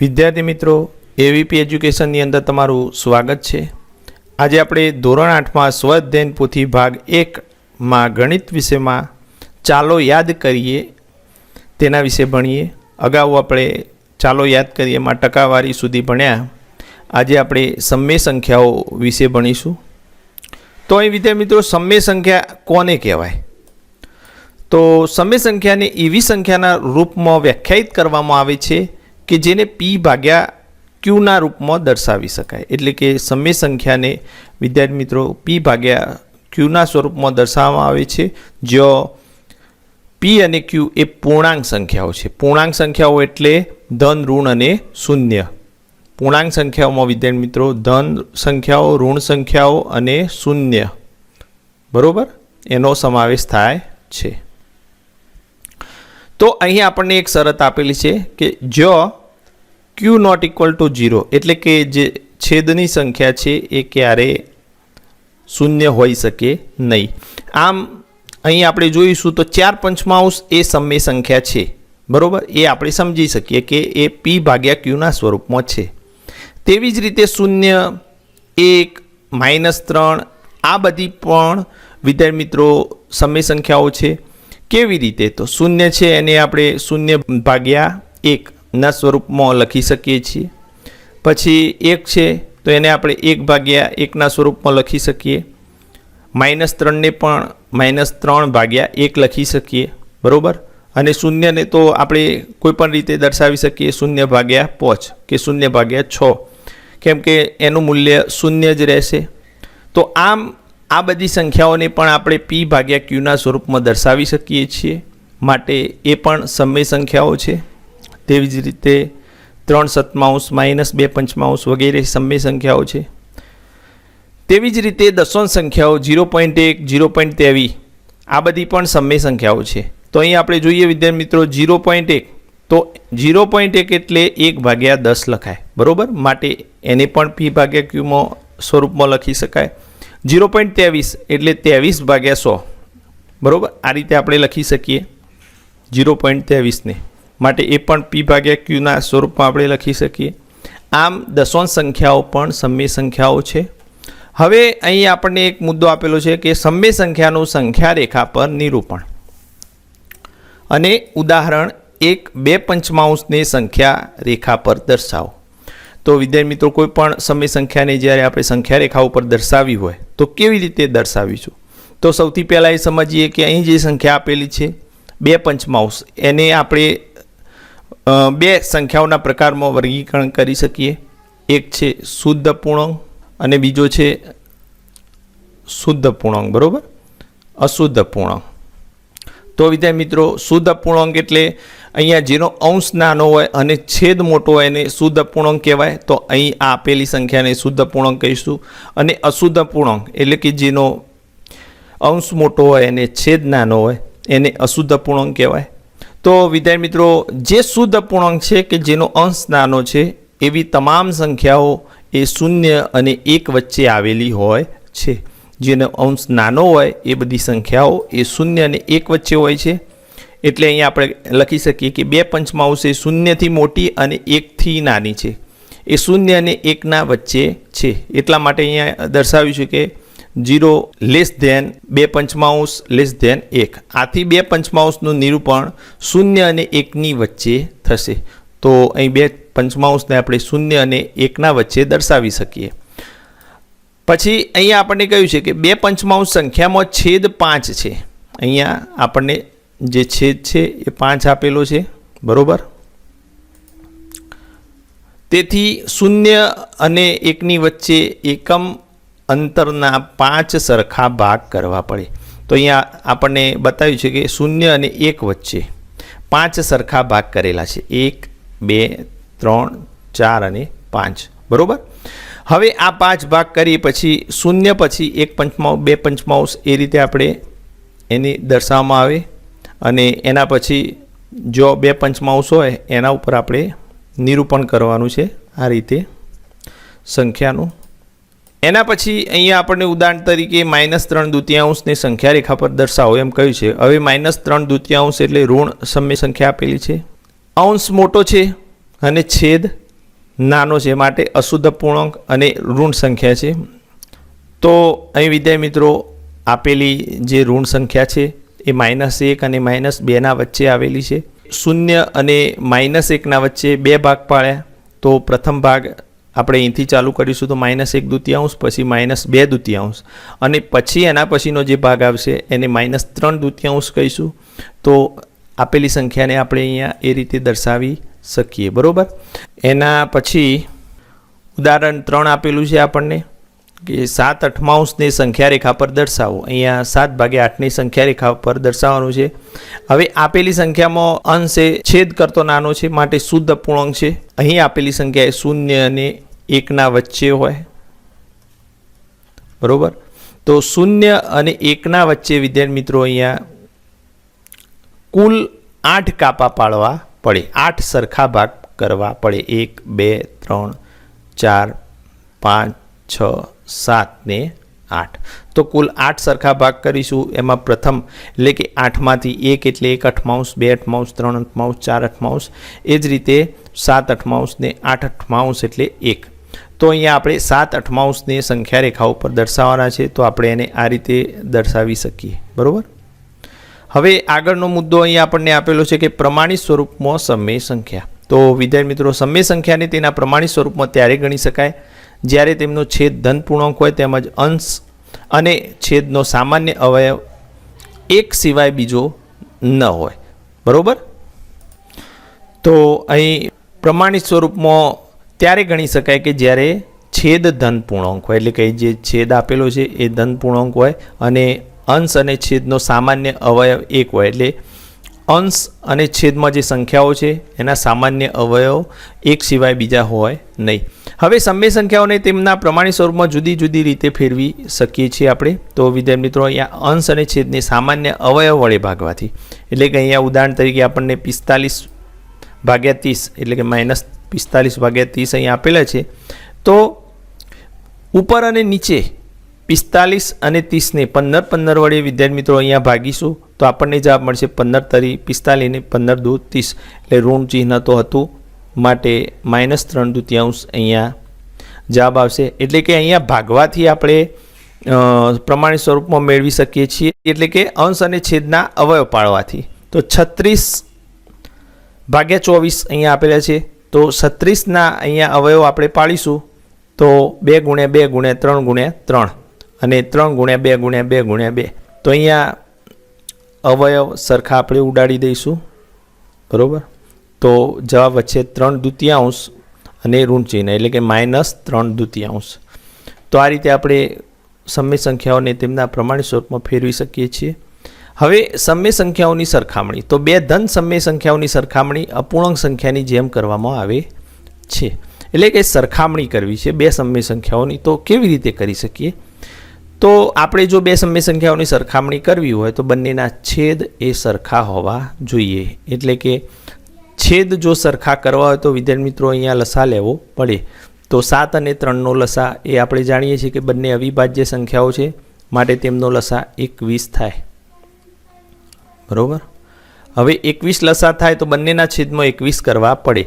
વિદ્યાર્થી મિત્રો એવીપી એજ્યુકેશનની અંદર તમારું સ્વાગત છે. આજે આપણે ધોરણ આઠમાં સ્વઅધ્યયન પોથી ભાગ એકમાં ગણિત વિષયમાં ચાલો યાદ કરીએ. તેના વિશે ભણીએ. અગાઉ આપણે ચાલો યાદ કરીએ, એમાં ટકાવારી સુધી ભણ્યા. આજે આપણે સમય સંખ્યાઓ વિશે ભણીશું. તો અહીં વિદ્યાર્થી મિત્રો, સમ્ય સંખ્યા કોને કહેવાય? તો સમ્ય સંખ્યાને એવી સંખ્યાના રૂપમાં વ્યાખ્યાયિત કરવામાં આવે છે. કે જેને પી ભાગ્યા ક્યુના રૂપમાં દર્શાવી શકાય. એટલે કે સમય સંખ્યાને, વિદ્યાર્થી મિત્રો પી ભાગ્યા ક્યુના સ્વરૂપમાં દર્શાવવામાં આવે છે, જ્યાં પી અને ક્યુ એ પૂર્ણાંક સંખ્યાઓ છે. પૂર્ણાંક સંખ્યાઓ એટલે ધન, ઋણ અને શૂન્ય. પૂર્ણાંક સંખ્યાઓમાં, વિદ્યાર્થી મિત્રો, ધન સંખ્યાઓ, ઋણ સંખ્યાઓ અને શૂન્ય. બરાબર? એનો સમાવેશ થાય છે. તો અહીં આપણને એક શરત આપેલી છે કે જો Q not equal to zero એટલે કે જે છેદની સંખ્યા છે એ ક્યારે શૂન્ય હોઈ શકે નહીં. આમ અહીં આપણે જોઈશું તો ચાર પંચમાંશ એ સમય સંખ્યા છે. બરાબર? એ આપણે સમજી શકીએ કે એ પી ભાગ્યા ક્યુના સ્વરૂપમાં છે. તેવી જ રીતે શૂન્ય એક, માઇનસ ત્રણ, આ બધી પણ વિદ્યાર્થી મિત્રો સમય સંખ્યાઓ છે. કેવી રીતે? તો શૂન્ય છે એને આપણે શૂન્ય ભાગ્યા એકના સ્વરૂપમાં લખી શકીએ છીએ. પછી એક છે, તો એને આપણે એક ભાગ્યા એકના સ્વરૂપમાં લખી શકીએ. માઇનસ ત્રણને પણ માઇનસ ત્રણ ભાગ્યા એક લખી શકીએ. બરાબર? અને શૂન્યને તો આપણે કોઈ પણ રીતે દર્શાવી શકીએ શૂન્ય ભાગ્યા પાંચ કે શૂન્ય ભાગ્યા છ. કેમ કે એનું મૂલ્ય શૂન્ય જ રહેશે. તો આમ આ બધી સંખ્યાઓને પણ આપણે પી ભાગ્યા ક્યુના સ્વરૂપમાં દર્શાવી શકીએ છીએ. માટે એ પણ સમય સંખ્યાઓ છે. તેવી જ રીતે ત્રણ સત્માંશ માઇનસ બે પંચમાંશ વગેરે સમય સંખ્યાઓ છે. તેવી જ રીતે દશોન સંખ્યાઓ ઝીરો પોઈન્ટ એક, ઝીરો પોઈન્ટ ત્રેવીસ, આ બધી પણ સમય સંખ્યાઓ છે. તો અહીં આપણે જોઈએ વિદ્યાર્થી મિત્રો ઝીરો પોઈન્ટ એક. તો ઝીરો પોઈન્ટ એક એટલે એક ભાગ્યા દસ લખાય. બરાબર? માટે એને પણ પી ભાગ્યા ક્યુમાં સ્વરૂપમાં લખી શકાય. ઝીરો પોઈન્ટ ત્રેવીસ એટલે ત્રેવીસ ભાગ્યા સો. બરાબર? આ રીતે આપણે લખી શકીએ. ઝીરો પોઈન્ટ ત્રેવીસને. માટે એ પણ પી ભાગ્યા ક્યુના સ્વરૂપમાં આપણે લખી શકીએ. આમ દશોન સંખ્યાઓ પણ સમ્ય સંખ્યાઓ છે. હવે અહીં આપણને એક મુદ્દો આપેલો છે કે સમ્ય સંખ્યાનું સંખ્યા રેખા પર નિરૂપણ. અને ઉદાહરણ એક બે પંચમાંશની સંખ્યા રેખા પર દર્શાવો. તો વિદ્યાર્થી મિત્રો, કોઈ પણ સમય સંખ્યાને જ્યારે આપણે સંખ્યા રેખા ઉપર દર્શાવી હોય તો કેવી રીતે દર્શાવીશું? તો સૌથી પહેલાં એ સમજીએ કે અહીં જે સંખ્યા આપેલી છે, બે પંચમાંશ, એને આપણે બે સંખ્યાઓના પ્રકારમાં વર્ગીકરણ કરી શકીએ. એક છે શુદ્ધ પૂર્ણાંક અને બીજો છે શુદ્ધ પૂર્ણાંક, બરાબર? અશુદ્ધ પૂર્ણાંક. તો વિદ્યાર્થી મિત્રો, શુદ્ધ પૂર્ણાંક એટલે અહીંયા જેનો અંશ નાનો હોય અને છેદ મોટો હોય એને શુદ્ધ અપૂર્ણાંક કહેવાય, તો અહીં આપેલી સંખ્યાને શુદ્ધ અપૂર્ણાંક કહીશું. અને અશુદ્ધ અપૂર્ણાંક એટલે કે જેનો અંશ મોટો હોય અને છેદ નાનો હોય, એને અશુદ્ધ અપૂર્ણાંક કહેવાય. તો વિદ્યાર્થી મિત્રો, જે શુદ્ધ અપૂર્ણાંક છે કે જેનો અંશ નાનો છે, એવી તમામ સંખ્યાઓ એ શૂન્ય અને એક વચ્ચે આવેલી હોય છે. જેનો અંશ નાનો હોય, એ બધી સંખ્યાઓ એ શૂન્ય અને એક વચ્ચે હોય છે. એટલે અહીંયા આપણે લખી શકીએ કે બે પંચમાંશ એ શૂન્યથી મોટી અને એકથી નાની છે. એ શૂન્ય અને એકના વચ્ચે છે. એટલા માટે અહીંયા દર્શાવ્યું છે કે જીરો લેસ ધેન બે પંચમાંશ લેસ ધેન એક. આથી બે પંચમાંશનું નિરૂપણ શૂન્ય અને એકની વચ્ચે થશે. તો અહીં બે પંચમાંશને આપણે શૂન્ય અને એકના વચ્ચે દર્શાવી શકીએ. પછી અહીંયા આપણને કહ્યું છે કે બે પંચમાંશ સંખ્યામાં છેદ પાંચ છે. અહીંયા આપણને જે છેદ છે એ પાંચ આપેલો છે, બરોબર? તેથી શૂન્ય અને એકની વચ્ચે એકમ અંતરના પાંચ સરખા ભાગ કરવા પડે. તો અહીંયા આપણને બતાવ્યું છે કે શૂન્ય અને એક વચ્ચે પાંચ સરખા ભાગ કરેલા છે. એક, બે, ત્રણ, ચાર અને પાંચ. બરાબર? હવે આ પાંચ ભાગ કરી પછી શૂન્ય પછી એક પંચમાંશ બે પંચમાંશ એ રીતે આપણે એની દર્શાવવામાં આવે. અને એના પછી જો બે પંચમાંશ હોય, એના ઉપર આપણે નિરૂપણ કરવાનું છે આ રીતે સંખ્યાનું. એના પછી અહીંયા આપણને ઉદાહરણ તરીકે માઇનસ ત્રણ દ્વિતીયાંશને સંખ્યા રેખા પર દર્શાવો એમ કહ્યું છે. હવે માઇનસ ત્રણ દ્વિતીયાંશ એટલે ઋણ સમય સંખ્યા આપેલી છે. અંશ મોટો છે અને છેદ નાનો છે, માટે અશુદ્ધ પૂર્ણાંક અને ઋણ સંખ્યા છે. તો અહીં વિદ્યાર્થી મિત્રો, આપેલી જે ઋણ સંખ્યા છે એ માઇનસ એક અને માઇનસ બેના વચ્ચે આવેલી છે. શૂન્ય અને માઇનસ એકના વચ્ચે બે ભાગ પાડ્યા, તો પ્રથમ ભાગ આપણે અહીંથી ચાલુ કરીશું તો માઇનસ એક દુતિયાંશ, પછી માઇનસ બે દુતિયાંશ. અને પછી એના પછીનો જે ભાગ આવશે એને માઇનસ ત્રણ દુતિયાંશ કહીશું. તો આપેલી સંખ્યાને આપણે અહીંયા એ રીતે દર્શાવી શકીએ, બરાબર? એના પછી ઉદાહરણ ત્રણ આપેલું છે આપણને. કે સાત અઠમાંશની સંખ્યા રેખા પર દર્શાવો. અહીંયા સાત ભાગે આઠની સંખ્યા રેખા પર દર્શાવવાનું છે. હવે આપેલી સંખ્યામાં અંશ છેદ કરતો નાનો છે, માટે શુદ્ધ અપૂર્ણાંક છે. અહીં આપેલી સંખ્યા એ શૂન્ય અને એકના વચ્ચે હોય. બરોબર? તો શૂન્ય અને એકના વચ્ચે, વિદ્યાર્થી મિત્રો, અહીંયા કુલ આઠ કાપા પાડવા પડે. આઠ સરખા ભાગ કરવા પડે. એક, બે, ત્રણ, ચાર, પાંચ, છ સાત ને આઠ. તો કુલ આઠ સરખા ભાગ કરીશું. એમાં પ્રથમ, એટલે કે આઠમાંથી એક એટલે એક અઠમાંશ, બે અઠમાંશ, ત્રણ અઠમાંશ, ચાર અઠમાંશ, એ જ રીતે સાત અઠમાંશ ને આઠ અઠમાંશ એટલે એક. તો અહીંયા આપણે સાત અઠમાંશની સંખ્યા રેખા ઉપર દર્શાવવાના છે. તો આપણે એને આ રીતે દર્શાવી શકીએ. બરાબર? હવે આગળનો મુદ્દો અહીંયા આપણને આપેલો છે કે પ્રમાણિત સ્વરૂપમાં સમય સંખ્યા. તો વિદ્યાર્થી મિત્રો, સમય સંખ્યાને તેના પ્રમાણિત સ્વરૂપમાં ત્યારે ગણી શકાય. જ્યારે તેમનો છેદ ધન પૂર્ણાંક હોય તેમજ અંશ અને છેદનો સામાન્ય અવયવ એક સિવાય બીજો ન હોય. બરાબર? તો અહીં પ્રમાણિત સ્વરૂપમાં ત્યારે ગણી શકાય કે જ્યારે છેદ ધન પૂર્ણાંક હોય, એટલે કે જે છેદ આપેલો છે એ ધન પૂર્ણાંક હોય અને અંશ અને છેદનો સામાન્ય અવયવ એક હોય, એટલે અંશ અને છેદમાં જે સંખ્યાઓ છે, એના સામાન્ય અવયવ એક સિવાય બીજા હોય નહીં. હવે સમય સંખ્યાઓને તેમના પ્રમાણિત સ્વરૂપમાં જુદી જુદી રીતે ફેરવી શકીએ છીએ આપણે. તો વિદ્યાર્થી મિત્રો, અહીંયા અંશ અને છેદને સામાન્ય અવયવ વડે ભાગવાથી. એટલે કે અહીંયા ઉદાહરણ તરીકે આપણને પિસ્તાલીસ ભાગ્યા ત્રીસ, એટલે કે માઇનસ પિસ્તાલીસ ભાગ્યા ત્રીસ અહીંયા આપેલા છે. તો ઉપર અને નીચે પિસ્તાલીસ અને ત્રીસને પંદર પંદર વડે વિદ્યાર્થી મિત્રો અહીંયા ભાગીશું. તો આપણને જવાબ મળશે પંદર તરી પિસ્તાલીસ પંદર દૂ ત્રીસ. એટલે ઋણ ચિહ્ન તો હતું માટે માઇનસ ત્રણ દૂતિયાંશ અહીંયા જવાબ આવશે. એટલે કે અહીંયા ભાગવાથી આપણે પ્રમાણિત સ્વરૂપમાં મેળવી શકીએ છીએ. એટલે કે અંશ અને છેદના અવયવ પાડવાથી. તો છત્રીસ ભાગ્યા ચોવીસ અહીંયા આપેલા છે. તો છત્રીસના અહીંયા અવયવ આપણે પાડીશું. તો બે ગુણ્યા બે ગુણ્યા ત્રણ ગુણ્યા ત્રણ. અને ત્રણ ગુણ્યા બે ગુણ્યા બે ગુણ્યા બે. તો અહીંયા અવયવ સરખા આપણે ઉડાડી દઈશું. બરાબર? તો જવાબ વચ્ચે ત્રણ દ્વિતીયાંશ અને ઋણ ચિહ્ન, એટલે કે માઇનસ ત્રણ દુતિયાંશ તો આ રીતે આપણે સમય સંખ્યાઓને તેમના પ્રમાણિત સ્વરૂપમાં ફેરવી શકીએ છીએ. હવે સમય સંખ્યાઓની સરખામણી. તો બે ધન સમય સંખ્યાઓની સરખામણી અપૂર્ણાંક સંખ્યાની જેમ કરવામાં આવે છે. એટલે કે સરખામણી કરવી છે બે સમય સંખ્યાઓની. તો કેવી રીતે કરી શકીએ? તો આપણે જો બે સમય સંખ્યાઓની સરખામણી કરવી હોય તો બંનેના છેદ એ સરખા હોવા જોઈએ. એટલે કે છેદ જો સરખા કરવા હોય તો વિદ્યાર્થી મિત્રો અહીંયા લસા લેવો પડે. તો સાત અને ત્રણનો લસા એ આપણે જાણીએ છીએ કે બંને અવિભાજ્ય સંખ્યાઓ છે. માટે તેમનો લસા એકવીસ થાય. બરાબર? હવે એકવીસ લસા થાય તો બંનેના છેદમાં એકવીસ કરવા પડે.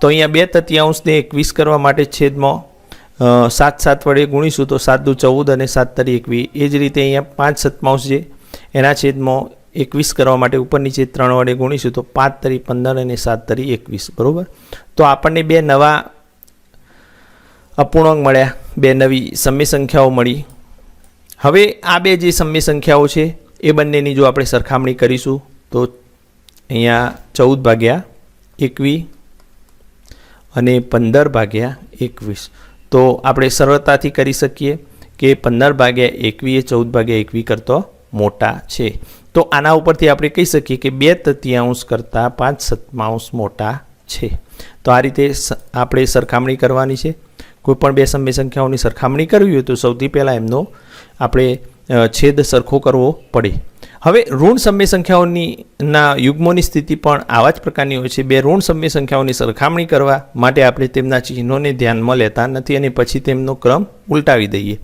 તો અહીંયા બે તૃતીયાંશને એકવીસ કરવા માટે છેદમાં સાત સાત વડે ગુણીશું તો સાત દુ ચૌદ અને સાત તરી એકવીસ એ જ રીતે અહીંયા પાંચ સત્તાંશ છે. એના છેદમાં એકવીસ કરવા માટે ઉપર નીચે ત્રણ વડે ગુણીશું તો પાંચ તરી પંદર અને સાત તરી એકવીસ. બરાબર? તો આપણને બે નવા અપૂર્ણાંક મળ્યા. બે નવી સમ્ય સંખ્યાઓ મળી. હવે આ બે જે સમ્ય સંખ્યાઓ છે, એ બંનેની જો આપણે સરખામણી કરીશું, તો અહીંયા ચૌદ ભાગ્યા એકવી અને પંદર ભાગ્યા એકવીસ. તો આપણે સરળતાથી કરી શકીએ કે પંદર ભાગ્યા એકવી એ ચૌદ ભાગ્યા એકવી કરતો મોટા છે. તો આના ઉપરથી આપણે કહી શકીએ કે બે તૃતીયાંશ કરતાં પાંચ સત્તાંશ મોટા છે. તો આ રીતે આપણે સરખામણી કરવાની છે. કોઈપણ બે સમય સંખ્યાઓની સરખામણી કરવી હોય તો સૌથી પહેલાં એમનો આપણે છેદ સરખો કરવો પડે. હવે ઋણ સમય સંખ્યાઓની ના યુગ્મોની સ્થિતિ પણ આવા જ પ્રકારની હોય છે. બે ઋણ સમય સંખ્યાઓની સરખામણી કરવા માટે આપણે તેમના ચિહ્નોને ધ્યાનમાં લેતા નથી અને પછી તેમનો ક્રમ ઉલટાવી દઈએ.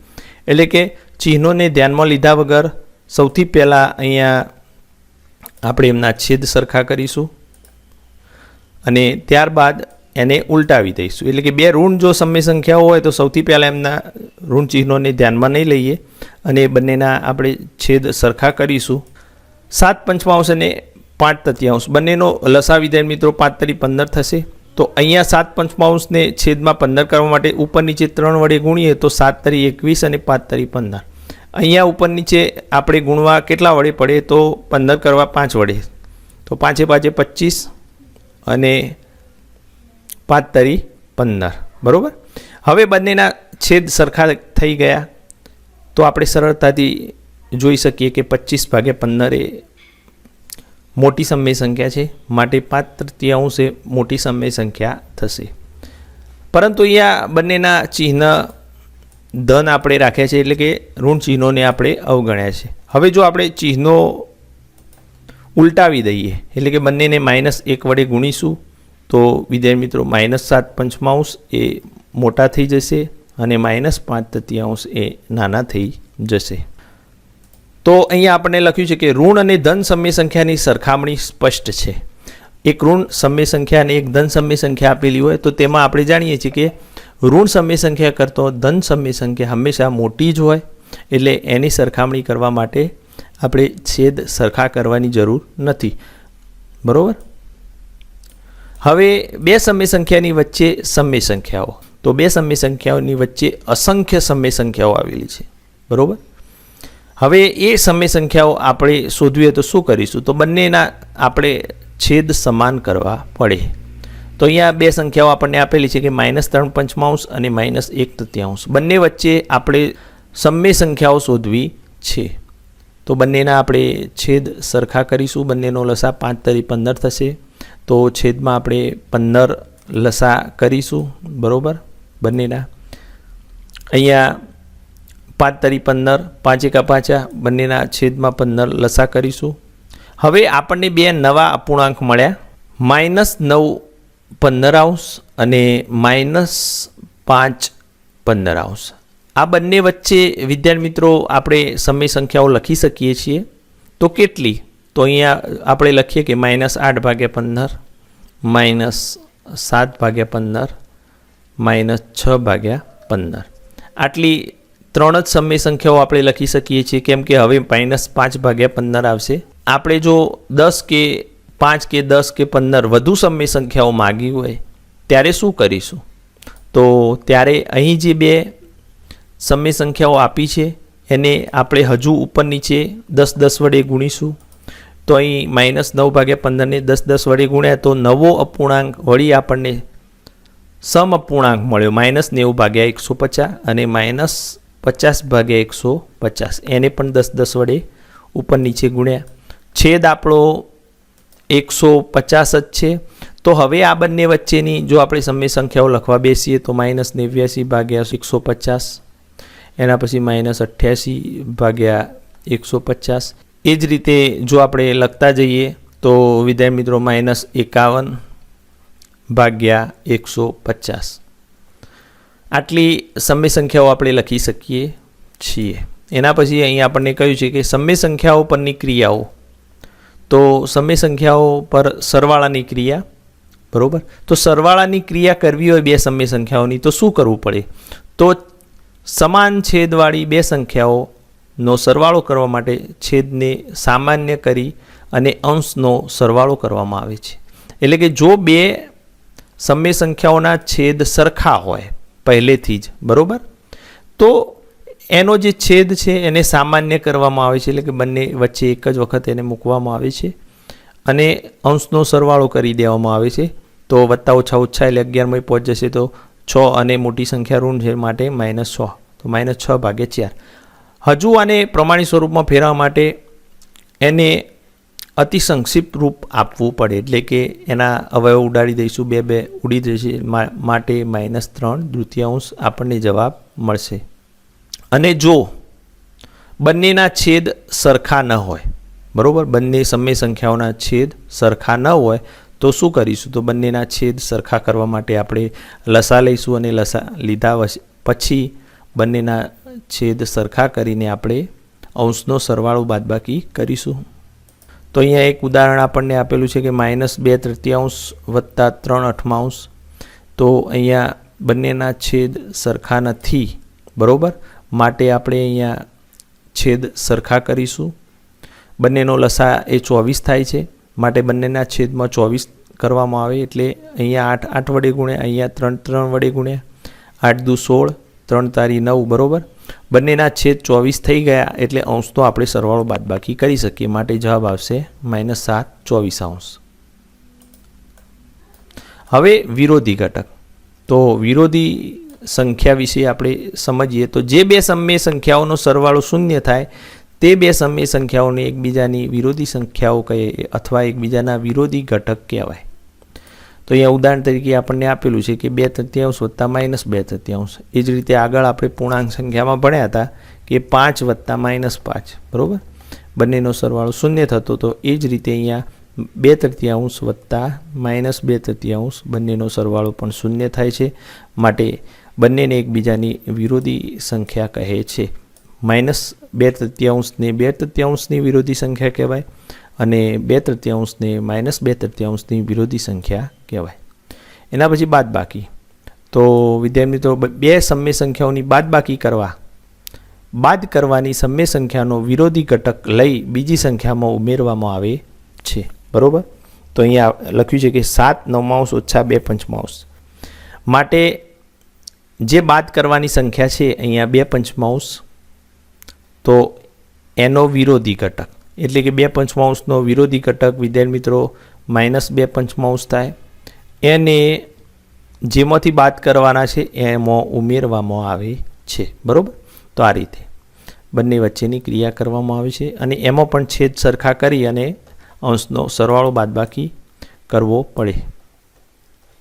એટલે કે ચિહ્નોને ધ્યાનમાં લીધા વગર સૌથી પહેલાં અહીંયા આપણે એમના છેદ સરખા કરીશું. અને ત્યારબાદ એને ઉલટાવી દઈશું. એટલે કે બે ઋણ જો સમય સંખ્યાઓ હોય તો સૌથી પહેલાં એમના ઋણ ચિહ્નોને ધ્યાનમાં નહીં લઈએ અને એ બંનેના આપણે છેદ સરખા કરીશું. સાત પંચમાંશ અને પાંચ તૃતીયાંશ. બંનેનો લસા વિધાન મિત્રો પાંચ તરી પંદર થશે. તો અહીંયા સાત પંચમાંશને છેદમાં પંદર કરવા માટે ઉપર નીચે ત્રણ વડે ગુણીએ તો સાત તરી એકવીસ અને પાંચ તરી પંદર. અહીંયા ઉપર નીચે આપણે ગુણવા કેટલા વડે પડે તો પંદર કરવા પાંચ વડે. તો પાંચે પાંચે પચીસ અને પાંચ તરી પંદર. બરાબર? હવે બંનેના છેદ સરખા થઈ ગયા. તો આપણે સરળતાથી જોઈ શકીએ કે પચીસ ભાગ્યા પંદર એ મોટી સમય સંખ્યા છે. માટે પાંચ તૃતીયાંશ એ મોટી સમય સંખ્યા થશે. પરંતુ અહીંયા બંનેના ચિહ્ન ધન આપણે રાખ્યા છે એટલે કે ઋણ ચિહ્નોને આપણે અવગણ્યા છે. હવે જો આપણે ચિહ્નો ઉલટાવી દઈએ, એટલે કે બંનેને માઇનસ એક વડે ગુણીશું તો વિદ્યાર્થી મિત્રો, માઇનસ સાત પંચમાંશ એ મોટા થઈ જશે અને માઇનસ પાંચ તૃતીયાંશ એ નાના થઈ જશે. તો અહીંયા આપણે લખ્યું છે કે ઋણ અને ધન સમય સંખ્યાની સરખામણી સ્પષ્ટ છે. એક ઋણ સમય સંખ્યા અને એક ધન સમય સંખ્યા આપેલી હોય તો તેમાં આપણે જાણીએ છીએ કે ઋણ સમય સંખ્યા કરતો ધન સમય સંખ્યા હંમેશા મોટી જ હોય, એટલે એની સરખામણી કરવા માટે આપણે છેદ સરખા કરવાની જરૂર નથી. બરાબર? હવે બે સમય સંખ્યાની વચ્ચે સમય સંખ્યાઓ. તો બે સમય સંખ્યાઓની વચ્ચે અસંખ્ય સમય સંખ્યાઓ આવેલી છે. બરાબર? હવે એ સમય સંખ્યાઓ આપણે શોધવીએ તો શું કરીશું? તો બંનેના આપણે છેદ સમાન કરવા પડે. તો અહીંયા બે સંખ્યાઓ આપણને આપેલી છે કે માઇનસ ત્રણ પંચમાંશ અને માઇનસ એક તૃતીયાંશ. બંને વચ્ચે આપણે સમય સંખ્યાઓ શોધવી છે. તો બંનેના આપણે છેદ સરખા કરીશું. બંનેનો લસા પાંચ તરી પંદર થશે. તો છેદમાં આપણે પંદર લસા કરીશું, બરાબર? બંનેના. અહીંયા પાંચ તરી પંદર, પાંચ એકા પાંચા, બંનેના છેદમાં પંદર લસા કરીશું. હવે આપણને બે નવા અપૂર્ણાંક મળ્યા. માઇનસ નવ પંદર અંશ અને માઇનસ પાંચ પંદર અંશ આ બંને વચ્ચે વિદ્યાર્થી મિત્રો આપણે સમય સંખ્યાઓ લખી શકીએ છીએ. તો કેટલી? તો અહીંયા આપણે લખીએ કે માઇનસ આઠ ભાગ્યા પંદર, માઇનસ સાત ભાગ્યા પંદર, માઇનસ છ ભાગ્યા પંદર. આટલી ત્રણ જ સમય સંખ્યાઓ આપણે લખી શકીએ છીએ, કેમ કે હવે માઇનસ પાંચ ભાગ્યા પંદર આવશે. આપણે જો દસ કે પાંચ કે દસ કે પંદર વધુ સમય સંખ્યાઓ માગી હોય, ત્યારે શું કરીશું? તો ત્યારે અહીં જે બે સમય સંખ્યાઓ આપી છે, એને આપણે હજુ ઉપર નીચે દસ દસ વડે ગુણીશું. તો અહીં માઇનસ નવ ભાગ્યા પંદરને દસ દસ વડે ગુણ્યા તો નવો અપૂર્ણાંક વળી આપણને સમ અપૂર્ણાંક મળ્યો. માઇનસ નેવું ભાગ્યા એકસો પચાસ અને માઇનસ પચાસ ભાગ્યા એકસો પચાસ. એને પણ દસ દસ વડે ઉપર નીચે ગુણ્યા. છેદ આપણો એકસો પચાસ જ છે. તો હવે આ બંને વચ્ચેની જો આપણે સમય સંખ્યાઓ લખવા બેસીએ તો માઇનસ નેવ્યાસી ભાગ્યા એકસો પચાસ, એના પછી માઇનસ અઠ્યાસી ભાગ્યા એકસો પચાસ એ જ રીતે જો આપણે લખતા જઈએ, તો વિદ્યાર્થી મિત્રો માઇનસ એકાવન ભાગ્યા એકસો પચાસ. આટલી સમય સંખ્યાઓ આપણે લખી શકીએ છીએ. એના પછી અહીં આપણને કહ્યું છે કે સમય સંખ્યાઓ પરની ક્રિયાઓ. તો સમય સંખ્યાઓ પર સરવાળાની ક્રિયા, બરાબર? તો સરવાળાની ક્રિયા કરવી હોય બે સમય સંખ્યાઓની, તો શું કરવું પડે? તો સમાન છેદવાળી બે સંખ્યાઓનો સરવાળો કરવા માટે છેદને સામાન્ય કરી અને અંશનો સરવાળો કરવામાં આવે છે. એટલે કે જો બે સમય સંખ્યાઓના છેદ સરખા હોય પહેલેથી જ, બરાબર? તો એનો જે છેદ છે એને સામાન્ય કરવામાં આવે છે, એટલે કે બંને વચ્ચે એક જ વખત એને મૂકવામાં આવે છે અને અંશનો સરવાળો કરી દેવામાં આવે છે. તો વત્તા ઓછા ઓછા એટલે અગિયારમાં પહોંચ જશે તો છ અને મોટી સંખ્યા ઋણ છે માટે માઇનસ છ. તો માઇનસ છ ભાગે ચાર. હજુ આને પ્રમાણિત સ્વરૂપમાં ફેરવવા માટે એને અતિ સંક્ષિપ્ત રૂપ આપવું પડે. એટલે કે એના અવયવ ઉડાડી દઈશું, બે બે ઉડી જશે માટે માઇનસ ત્રણ દ્વિતીયાંશ આપણને જવાબ મળશે. અને જો બંનેના છેદ સરખા ન હોય, બરાબર? બંને સમય સંખ્યાઓના છેદ સરખા ન હોય, તો શું કરીશું? તો બંનેના છેદ સરખા કરવા માટે આપણે લસા લઈશું અને લસા લીધા પછી બંનેના છેદ સરખા કરીને આપણે અંશનો સરવાળો બાદબાકી કરીશું. તો અહીંયા એક ઉદાહરણ આપણને આપેલું છે કે માઇનસ બે તૃતીયાંશ વત્તા ત્રણ અઠમાંશ. તો અહીંયા બંનેના છેદ સરખા નથી, બરાબર? માટે આપણે અહીંયા છેદ સરખા કરીશું. બંનેનો લસા એ ચોવીસ થાય છે, માટે બંનેના છેદમાં ચોવીસ કરવામાં આવે એટલે અહીંયા આઠ આઠ વડે ગુણ્યા, અહીંયા ત્રણ ત્રણ વડે ગુણ્યા. આઠ દુ સોળ, ત્રણ તારી નવ, બરાબર? બંનેના છેદ ચોવીસ થઈ ગયા એટલે અંશ તો આપણે સરવાળો બાદબાકી કરી શકીએ. માટે જવાબ આવશે માઇનસ સાત ચોવીસ અંશ. હવે વિરોધી ઘટક. તો વિરોધી સંખ્યા વિશે આપણે સમજીએ તો જે બે સમય સંખ્યાઓનો સરવાળો શૂન્ય થાય, તે બે સમય સંખ્યાઓને એકબીજાની વિરોધી સંખ્યાઓ કહે અથવા એકબીજાના વિરોધી ઘટક કહેવાય. તો અહીંયા ઉદાહરણ તરીકે આપણને આપેલું છે કે બે તૃતીયાંશ વત્તા માઇનસ બે તૃતીયાંશ. એ જ રીતે આગળ આપણે પૂર્ણાંક સંખ્યામાં ભણ્યા હતા કે પાંચ વત્તા માઇનસ પાંચ, બરાબર? બંનેનો સરવાળો શૂન્ય થતો તો એ જ રીતે અહીંયા બે તૃતીયાંશ વત્તા માઇનસ બે તૃતીયાંશ બંનેનો સરવાળો પણ શૂન્ય થાય છે. માટે બંનેને એકબીજાની વિરોધી સંખ્યા કહે છે. માઇનસ બે તૃતીયાંશને બે તૃતીયાંશની વિરોધી સંખ્યા કહેવાય અને બે તૃતીયાંશને માઇનસ બે તૃતીયાંશની વિરોધી સંખ્યા કહેવાય એના પછી બાદ બાકી. તો વિદ્યાર્થી મિત્રો, બે સમ્ય સંખ્યાઓની બાદ બાકી કરવા. બાદ કરવાની સમ્ય સંખ્યાનો વિરોધી ઘટક લઈ બીજી સંખ્યામાં ઉમેરવામાં આવે છે. બરાબર? તો અહીંયા લખ્યું છે કે સાત નવમાંશ ઓછા બે પંચમાંશ માટે જે બાદ કરવાની સંખ્યા છે, અહીંયા બે પંચમાંશ તો એનો વિરોધી ઘટક. એટલે કે બે પંચમાંશનો વિરોધી ઘટક વિદ્યાર્થી મિત્રો, માઇનસ બે પંચમાંશ થાય. એને જેમાંથી બાદ કરવાના છે, એમાં ઉમેરવામાં આવે છે. બરાબર? તો આ રીતે. બંને વચ્ચેની ક્રિયા કરવામાં આવે છે અને એમાં પણ છેદ સરખા કરી અને અંશનો સરવાળો બાદબાકી કરવો પડે.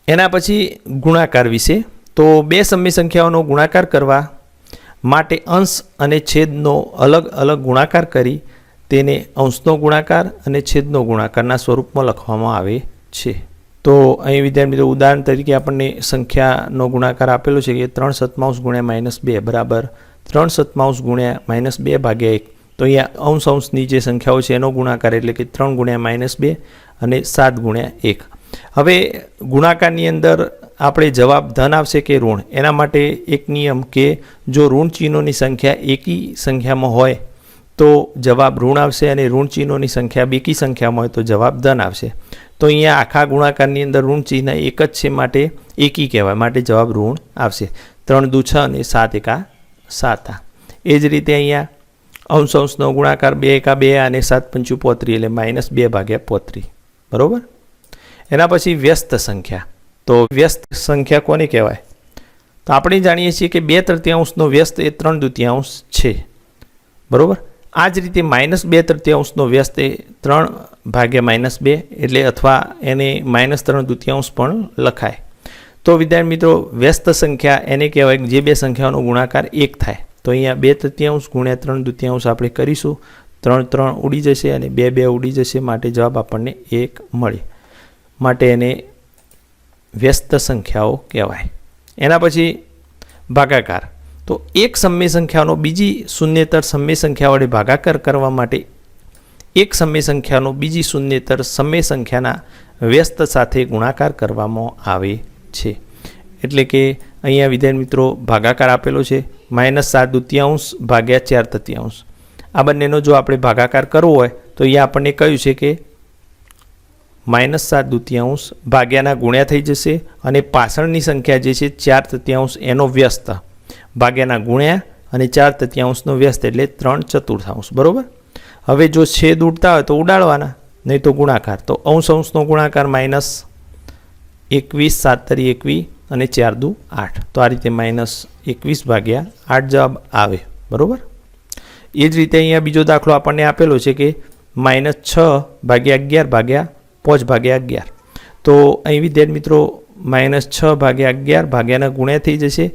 એના પછી ગુણાકાર વિશે. તો બે સમય સંખ્યાઓનો ગુણાકાર કરવા માટે અંશ અને છેદનો અલગ અલગ ગુણાકાર કરી તેને અંશનો ગુણાકાર અને છેદનો ગુણાકારના સ્વરૂપમાં લખવામાં આવે છે. તો અહીં વિદ્યાર્થી મિત્રો ઉદાહરણ તરીકે આપણને સંખ્યાનો ગુણાકાર આપેલો છે કે ત્રણ સતમાંશ ગુણ્યા માઇનસ બે, બરાબર? ત્રણ સતમાંશ ગુણ્યા માઇનસ બે ભાગ્યા એક. તો અહીંયા અંશ અંશની જે સંખ્યાઓ છે એનો ગુણાકાર એટલે કે ત્રણ ગુણ્યા માઇનસ બે અને સાત ગુણ્યા એક. હવે ગુણાકારની અંદર આપણે જવાબ ધન આવશે કે ઋણ? એના માટે એક નિયમ કે જો ઋણ ચિહ્નોની સંખ્યા એકી સંખ્યામાં હોય તો જવાબ ઋણ આવશે અને ઋણ ચિહ્નોની સંખ્યા બેકી સંખ્યામાં હોય તો જવાબ ધન આવશે. તો અહીંયા આખા ગુણાકારની અંદર ઋણ ચિહ્ન એક જ છે માટે એકી કહેવાય, માટે જવાબ ઋણ આવશે. ત્રણ દુ છ અને સાત એકા સાત. એ જ રીતે અહીંયા અંશ અંશનો ગુણાકાર બે એકા બે અને સાત પંચું પોત્રી એટલે માઇનસ બે ભાગ્યા પોત્રી. બરાબર? એના પછી વ્યસ્ત સંખ્યા. તો વ્યસ્ત સંખ્યા કોને કહેવાય? તો આપણે જાણીએ છીએ કે બે તૃતીયાંશનો વ્યસ્ત એ ત્રણ દ્વિતીયાંશ છે. બરાબર? આ જ રીતે માઇનસ બે તૃતીયાંશનો વ્યસ્ત એ ત્રણ ભાગ્યા માઇનસ બે એટલે અથવા એને માઇનસ ત્રણ દ્વિતીયાંશ પણ લખાય. તો વિદ્યાર્થી મિત્રો, વ્યસ્ત સંખ્યા એને કહેવાય જે બે સંખ્યાઓનો ગુણાકાર એક થાય. તો અહીંયા બે તૃતીયાંશ ગુણ્યા ત્રણ દ્વિતીયાંશ આપણે કરીશું. ત્રણ ત્રણ ઉડી જશે અને બે બે ઉડી જશે માટે જવાબ આપણને એક મળે. માટે એને વ્યસ્ત સંખ્યાઓ કહેવાય. એના પછી ભાગાકાર. તો એક સમય સંખ્યાનો બીજી શૂન્યતર સમ્ય સંખ્યા વડે ભાગાકાર કરવા માટે એક સમય સંખ્યાનો બીજી શૂન્યતર સમય સંખ્યાના વ્યસ્ત સાથે ગુણાકાર કરવામાં આવે છે. એટલે કે અહીંયા વિદ્યાર્થી મિત્રો ભાગાકાર આપેલો છે, માઇનસ સાત દ્વિતીયાંશ ભાગ્યા ચાર તૃતીયાંશ. આ બંનેનો જો આપણે ભાગાકાર કરવો હોય, તો અહીંયા આપણને કહ્યું છે કે માઇનસ સાત દ્વિતીયાંશ ભાગ્યાના ગુણ્યા થઈ જશે અને પાછળની સંખ્યા જે છે, ચાર તૃતીયાંશ એનો વ્યસ્ત. ભાગ્યાના ગુણ્યા અને ચાર તૃતીયાંશનો વ્યસ્ત એટલે ત્રણ ચતુર્થાંશ, બરાબર? હવે જો છેદ ઉડતા હોય તો ઉડાડવાના, નહીં તો ગુણાકાર. તો અંશ અંશનો ગુણાકાર માઇનસ એકવીસ, સાત તરી એકવીસ અને ચાર દુ આઠ. તો આ રીતે માઇનસ એકવીસ ભાગ્યા આઠ જવાબ આવે, બરાબર? એ જ રીતે અહીંયા બીજો દાખલો આપણને આપેલો છે કે માઇનસ છ ભાગ્યા અગિયાર ભાગ્યા પાંચ ભાગ્યા અગિયાર. તો અહીં વિદ્યાર્થી મિત્રો, માઇનસ છ ભાગ્યા અગિયાર ભાગ્યાના ગુણ્યા થઈ જશે.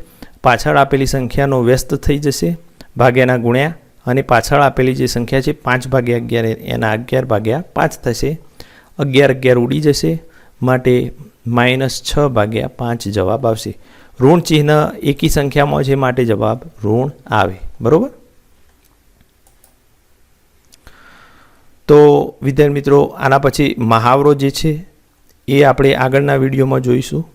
પાછળ આપેલી સંખ્યાનો વ્યસ્ત થઈ જશે ભાગ્યાના ગુણ્યા અને પાછળ આપેલી જે સંખ્યા છે પાંચ ભાગ્યા અગિયાર, એના અગિયાર ભાગ્યા પાંચ થશે. અગિયાર અગિયાર ઉડી જશે, માટે માઇનસ છ ભાગ્યા પાંચ જવાબ આવશે. ઋણ ચિહ્ન એકી સંખ્યામાં છે, માટે જવાબ ઋણ આવે. બરાબર? તો વિદ્યાર્થી મિત્રો, આના પછી મહાવરો જે છે, એ આપણે આગળના વિડીયોમાં જોઈશું.